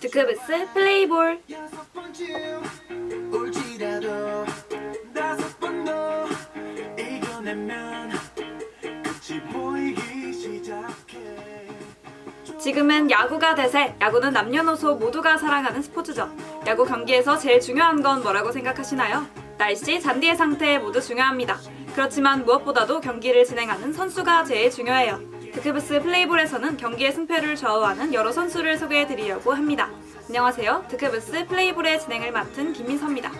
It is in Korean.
드크브스 플레이볼. 지금은 야구가 대세. 야구는 남녀노소 모두가 사랑하는 스포츠죠. 야구 경기에서 제일 중요한 건 뭐라고 생각하시나요? 날씨, 잔디의 상태 모두 중요합니다. 그렇지만 무엇보다도 경기를 진행하는 선수가 제일 중요해요 드크브스 플레이볼에서는 경기의 승패를 좌우하는 여러 선수를 소개해드리려고 합니다. 안녕하세요. 드크브스 플레이볼의 진행을 맡은 김민서입니다